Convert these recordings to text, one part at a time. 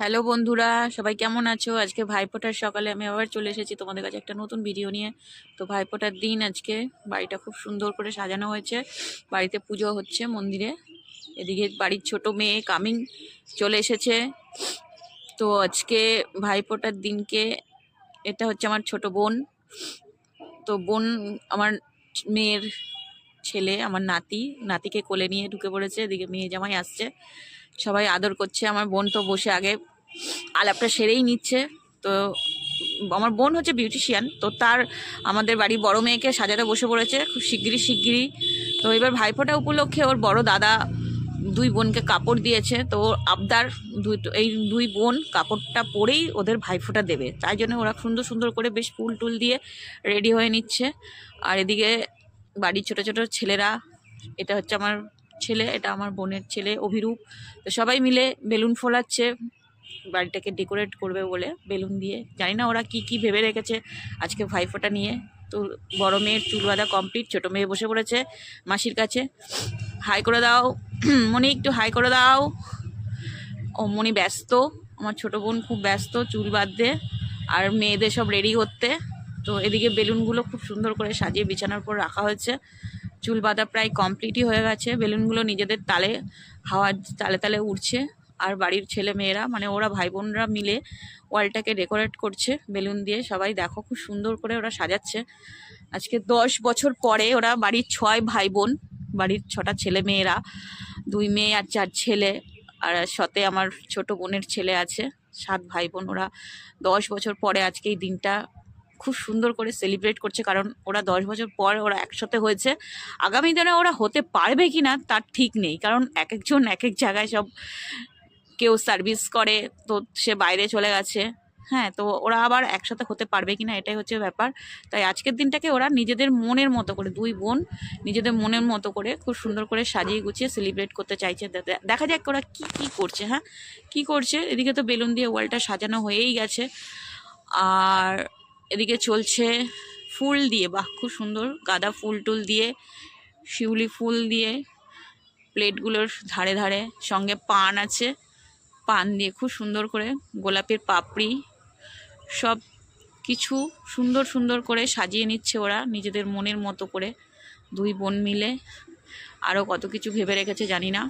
Hello বন্ধুরা, সবাই কেমন আছো? আজকে ভাইফোঁটার সকালে আমি আবার চলে এসেছি তোমাদের কাছে একটা নতুন ভিডিও নিয়ে। তো ভাইফোঁটার দিন আজকে, বাড়িটা খুব সুন্দর করে সাজানো হয়েছে। বাড়িতে পুজো হচ্ছে মন্দিরে। এদিকে বাড়ির ছোট মেয়ে কামিং চলে এসেছে। তো আজকে ভাইফোঁটার দিনকে, এটা হচ্ছে আমার ছোট বোন। তো বোন, আমার মেয়ের ছেলে, আমার নাতি। নাতিকে কোলে নিয়ে ঢুকে পড়েছে, এদিকে মেয়ে জামাই আসছে। সবাই আদর করছে। আমার বোন তো বসে আগে আলাপটা সেরেই নিচ্ছে। তো আমার বোন হচ্ছে বিউটিশিয়ান তো তার আমাদের বাড়ি বড় মেয়েকে সাজাতে বসে পড়েছে, খুব শিগগিরই শিগগিরই। তো এবার ভাইফোঁটা উপলক্ষে ওর বড় দাদা দুই বোনকে কাপড় দিয়েছে, তো আবদার দুই এই দুই বোন কাপড়টা পরেই ওদের ভাইফোঁটা দেবে। তাই জন্য ওরা সুন্দর সুন্দর করে বেশ ফুল টুল দিয়ে রেডি হয়ে নিচ্ছে। আর এদিকে বাড়ির ছোট ছোট ছেলেরা, এটা হচ্ছে আমার ছেলে, এটা আমার বোনের ছেলে অভিরূপ। তো সবাই মিলে বেলুন ফোলাচ্ছে, বাড়িটাকে ডেকোরেট করবে বলে বেলুন দিয়ে। জানি না ওরা কি কি ভেবে রেখেছে আজকে ভাইফোঁটা নিয়ে। তো বড় মেয়ের চুল বাঁধা কমপ্লিট ছোটো মেয়ে বসে পড়েছে মাসির কাছে। হাই করে দাও মনি একটু হাই করে দাও। ও মনি ব্যস্ত, আমার ছোটো বোন খুব ব্যস্ত চুল বাঁধতে, আর মেয়েদের সব রেডি করতে। তো এদিকে বেলুনগুলো খুব সুন্দর করে সাজিয়ে বিছানার উপর রাখা হয়েছে। চুল বাঁধা প্রায় কমপ্লিটই হয়ে গেছে। বেলুনগুলো নিজেদের তালে হাওয়ার তালে তালে উড়ছে। আর বাড়ির ছেলে মেয়েরা মানে ওরা ভাই বোনরা মিলে ওয়ালটাকে ডেকোরেট করছে বেলুন দিয়ে। সবাই দেখো খুব সুন্দর করে ওরা সাজাচ্ছে। আজকে দশ বছর পরে ওরা বাড়ির ছয় ভাই বোন বাড়ির ছটা ছেলে মেয়েরা, দুই মেয়ে আর চার ছেলে, আর সাথে আমার ছোট বোনের ছেলে আছে, সাত ভাই বোন ওরা। দশ বছর পরে আজকে এই দিনটা খুব সুন্দর করে সেলিব্রেট করছে, কারণ ওরা দশ বছর পর ওরা একসাথে হয়েছে। আগামী দিনে ওরা হতে পারবে কি না তার ঠিক নেই, কারণ এক একজন এক এক জায়গায় সব কেউ সার্ভিস করে, তো সে বাইরে চলে গেছে। হ্যাঁ তো ওরা আবার একসাথে হতে পারবে কি না এটাই হচ্ছে ব্যাপার। তাই আজকের দিনটাকে ওরা নিজেদের মনের মতো করে, দুই বোন নিজেদের মনের মতো করে খুব সুন্দর করে সাজিয়ে গুছিয়ে সেলিব্রেট করতে চাইছে। দেখা যাক ওরা কি কি করছে হ্যাঁ? কি করছে? এদিকে তো বেলুন দিয়ে ওয়ালটা সাজানো হয়েই গেছে। আর এদিকে চলছে ফুল দিয়ে, বাহ, খুব সুন্দর। গাঁদা ফুল টুল দিয়ে, শিউলি ফুল দিয়ে, প্লেটগুলোর ধারে ধারে, সঙ্গে পান আছে। পান দিয়ে খুব সুন্দর করে গোলাপের পাপড়ি, সব কিছু সুন্দর সুন্দর করে সাজিয়ে নিচ্ছে ওরা নিজেদের মনের মতো করে, দুই বোন মিলে। আরও কত কিছু ভেবে রেখেছে জানি না।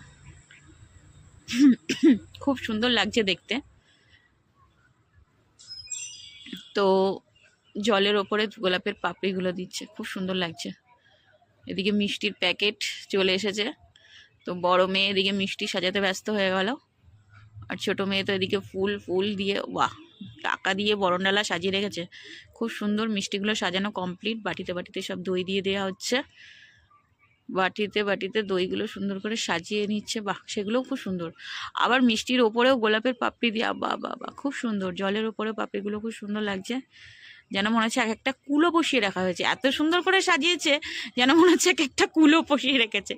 খুব সুন্দর লাগছে দেখতে। তো জলের ওপরে গোলাপের পাপড়িগুলো দিচ্ছে। খুব সুন্দর লাগছে। এদিকে মিষ্টির প্যাকেট চলে এসেছে। তো বড় মেয়ে এদিকে মিষ্টি সাজাতে ব্যস্ত হয়ে গেল। আর ছোট মেয়ে তো এদিকে ফুল ফুল দিয়ে, বাহ! টাকা দিয়ে বরণডালা সাজিয়ে রেখেছে। খুব সুন্দর মিষ্টিগুলো সাজানো কমপ্লিট। বাটিতে বাটিতে সব দই দিয়ে দেওয়া হচ্ছে। বাটিতে বাটিতে দইগুলো সুন্দর করে সাজিয়ে নিচ্ছে। বাহ! সেগুলোও খুব সুন্দর। আবার মিষ্টির ওপরেও গোলাপের পাপড়ি দিয়ে, বাহ বা বাহ! খুব সুন্দর। জলের ওপরেও পাপড়িগুলো খুব সুন্দর লাগছে। যেন মনে হচ্ছে এক একটা কুলো বসিয়ে রাখা হয়েছে। এত সুন্দর করে সাজিয়েছে যেন মনে হচ্ছে এক একটা কুলো বসিয়ে রেখেছে।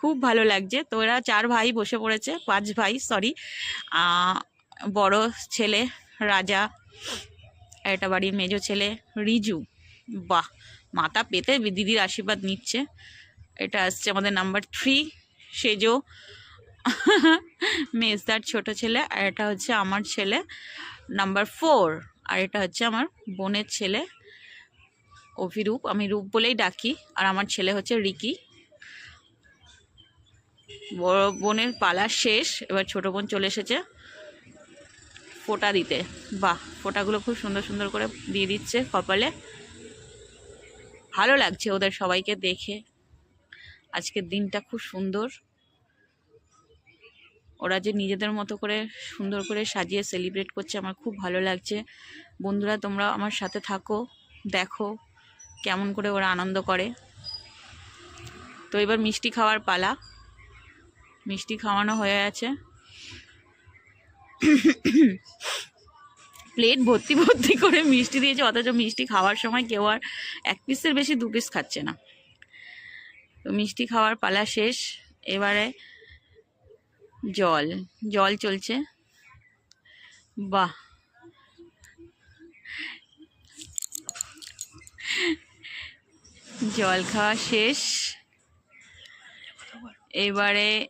খুব ভালো লাগছে। তো এরা চার ভাই বসে পড়েছে, পাঁচ ভাই সরি বড় ছেলে, রাজা এটা বাড়ির মেজো ছেলে, রিজু। বাহ! মাথা পেতে দিদির আশীর্বাদ নিচ্ছে। এটা আসছে আমাদের নাম্বার থ্রি সেজো। মেজদার ছোট ছেলে, আর এটা হচ্ছে আমার ছেলে নাম্বার ফোর আর এটা হচ্ছে আমার বোনের ছেলে, অভিরূপ। আমি রূপ বলেই ডাকি, আর আমার ছেলে হচ্ছে রিকি। বড় বোনের পালা শেষ, এবার ছোট বোন চলে এসেছে ফোঁটা দিতে। বাহ, ফোঁটাগুলো খুব সুন্দর সুন্দর করে দিয়ে দিচ্ছে কপালে। ভালো লাগছে ওদের সবাইকে দেখে। আজকের দিনটা খুব সুন্দর। ওরা যে নিজেদের মতো করে সুন্দর করে সাজিয়ে সেলিব্রেট করছে আমার খুব ভালো লাগছে। বন্ধুরা, তোমরা আমার সাথে থাকো, দেখো কেমন করে ওরা আনন্দ করে। তো এবার মিষ্টি খাওয়ার পালা। মিষ্টি খাওয়ানো হয়ে আছে প্লেট ভর্তি ভর্তি করে মিষ্টি দিয়েছে, অথচ মিষ্টি খাওয়ার সময় কেউ আর এক পিসের বেশি দু পিস খাচ্ছে না। তো মিষ্টি খাওয়ার পালা শেষ। এবারে জল জল চলছে। বাহ। জল খাওয়া শেষ। এবারে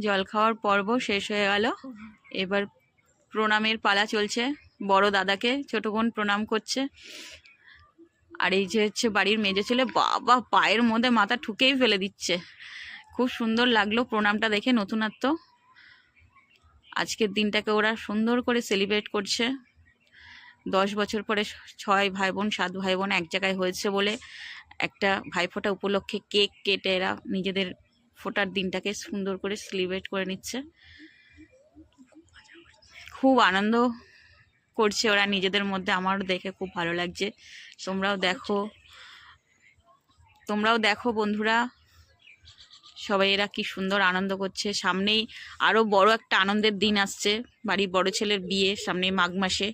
জল খাওয়ার পর্ব শেষ হয়ে গেল। এবার প্রণামের পালা চলছে। বড় দাদাকে ছোট বোন প্রণাম করছে। আর এই যে হচ্ছে বাড়ির মেজে ছেলে, বাবা, পায়ের মধ্যে মাথা ঠুকেই ফেলে দিচ্ছে। খুব সুন্দর লাগল প্রণামটা দেখে নতুনত্ব। আজকের দিনটাকে ওরা সুন্দর করে সেলিব্রেট করছে। দশ বছর পরে ছয় ভাই বোন সাত ভাই বোন এক জায়গায় হয়েছে বলে একটা ভাইফোঁটা উপলক্ষে কেক কেটে এরা নিজেদের ফোটার দিনটাকে সুন্দর করে সেলিব্রেট করে নিচ্ছে। খুব আনন্দ করছে ওরা নিজেদের মধ্যে, আমারও দেখে খুব ভালো লাগছে। তোমরাও দেখো। তোমরাও দেখো বন্ধুরা। সবাই এরা কি সুন্দর আনন্দ করছে। সামনেই আরও বড় একটা আনন্দের দিন আসছে। বাড়ির বড় ছেলের বিয়ে সামনে মাঘ মাসে।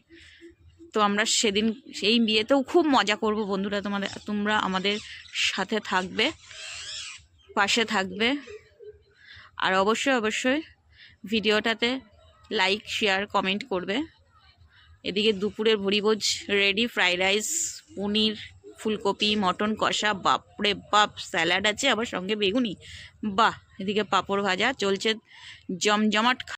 তো আমরা সেদিন সেই বিয়েতেও খুব মজা করব বন্ধুরা তোমাদের, তোমরা আমাদের সাথে থাকবে, পাশে থাকবে। আর অবশ্যই অবশ্যই ভিডিওটাতে লাইক, শেয়ার, কমেন্ট করবে। এদিকে দুপুরের ভুড়িভোজ রেডি, ফ্রাইড রাইস, পনির ফুলকপি, মটন কষা, বাপরে বাপ, স্যালাড আছে, আবার সঙ্গে বেগুনি। বাহ, এদিকে পাঁপড় ভাজা, চলছে জমজমাট